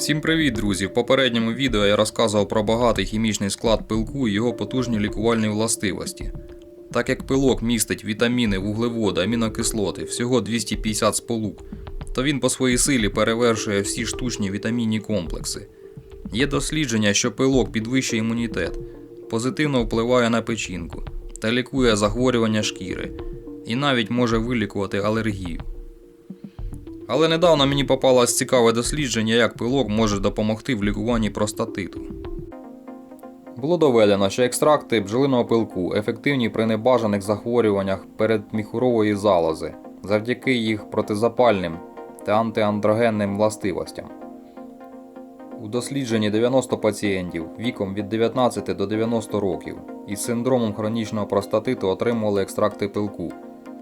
Всім привіт, друзі! В попередньому відео я розказував про багатий хімічний склад пилку і його потужні лікувальні властивості. Так як пилок містить вітаміни, вуглеводи, амінокислоти, всього 250 сполук, то він по своїй силі перевершує всі штучні вітамінні комплекси. Є дослідження, що пилок підвищує імунітет, позитивно впливає на печінку та лікує захворювання шкіри, і навіть може вилікувати алергію. Але недавно мені попалось цікаве дослідження, як пилок може допомогти в лікуванні простатиту. Було доведено, що екстракти бджолиного пилку ефективні при небажаних захворюваннях передміхурової залози завдяки їх протизапальним та антиандрогенним властивостям. У дослідженні 90 пацієнтів віком від 19 до 90 років із синдромом хронічного простатиту отримували екстракти пилку,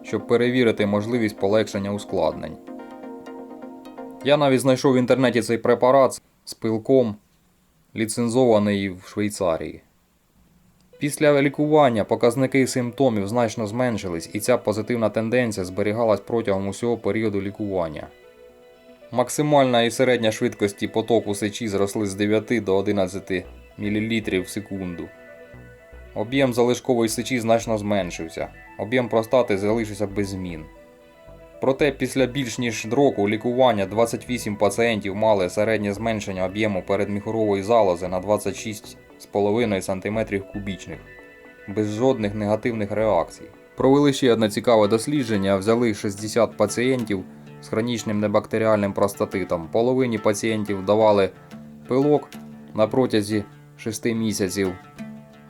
щоб перевірити можливість полегшення ускладнень. Я навіть знайшов в інтернеті цей препарат з пилком, ліцензований в Швейцарії. Після лікування показники симптомів значно зменшились, і ця позитивна тенденція зберігалась протягом усього періоду лікування. Максимальна і середня швидкості потоку сечі зросли з 9 до 11 мл в секунду. Об'єм залишкової сечі значно зменшився, об'єм простати залишився без змін. Проте після більш ніж року лікування 28 пацієнтів мали середнє зменшення об'єму передміхурової залози на 26,5 см кубічних, без жодних негативних реакцій. Провели ще одне цікаве дослідження, взяли 60 пацієнтів з хронічним небактеріальним простатитом. Половині пацієнтів давали пилок на протязі 6 місяців,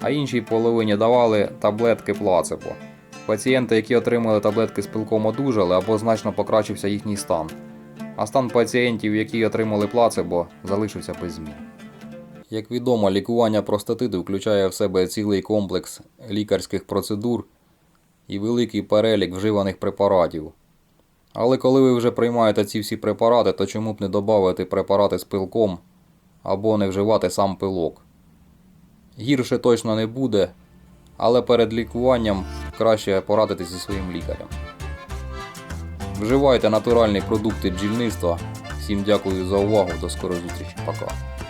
а іншій половині давали таблетки плацебо. Пацієнти, які отримали таблетки з пилком, одужали або значно покращився їхній стан. А стан пацієнтів, які отримали плацебо, залишився без змін. Як відомо, лікування простатиту включає в себе цілий комплекс лікарських процедур і великий перелік вживаних препаратів. Але коли ви вже приймаєте ці всі препарати, то чому б не додати препарати з пилком або не вживати сам пилок? Гірше точно не буде, але перед лікуванням краще порадитись зі своїм лікарем. Вживайте натуральні продукти бджільництва. Всім дякую за увагу. До скорої зустрічі. Пока.